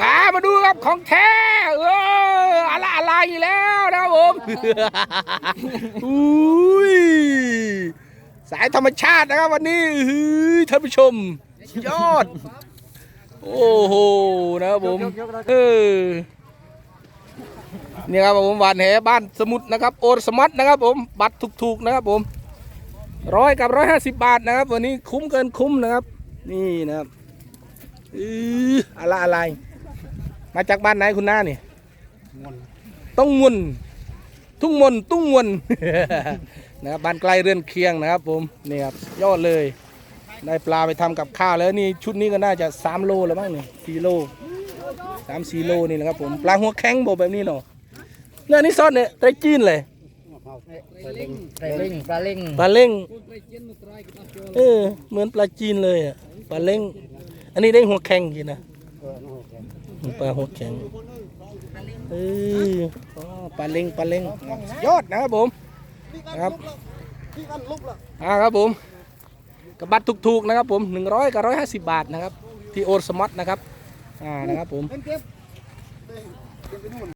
อ่ามาดูครับของแท้เอออะไรอะไรอีกแล้วนะครับผมอุ้ยสายธรรมชาตินะครับวันนี้อื้อหือท่านผู้ชมสุดยอด โอ้โหนะครับผมเออนี่ครับผมหวานแหบ้านสมุทรนะครับ โอรสมัตนะครับผมบัตรถูกๆนะครับผมร้อยกับร้อยห้าสิบบาทนะครับ วันนี้คุ้มเกินคุ้มนะครับ นี่นะครับอืออะไรอะไร มาจากบ้านไหนคุณน้านี่ต้องมนทุ่งมนตุ้งมนนะครับบ้านไกลเรือนเคียงนะครับ ผมนี่ครับยอดเลย ได้ปลาไปทำกับข้าวแล้วนี่ชุดนี้ก็น่าจะ3โลแล้วมั้งนี่สี่โลสามสี่โลนี่นะครับผมปลาหัวแข็งบอกแบบนี้เนาะเรื่องนี้ซอสเนี่ยไตรจีนเลยปลาเล่งปลาเล่งปลาเล่งปลาเล้งเออเหมือนปลาจีนเลยอะปลาเล้งอันนี้ได้หัวแข็งกินนะ ปลาหัวแข็งเอออ๋อปลาเล้งปลาเล้งยอดนะครับผมนะครับอ่าครับผมกระบัตรถูกๆนะครับผม100กับ150บาทนะครับ ที่โอรสมัตนะครับอ่านะครับผม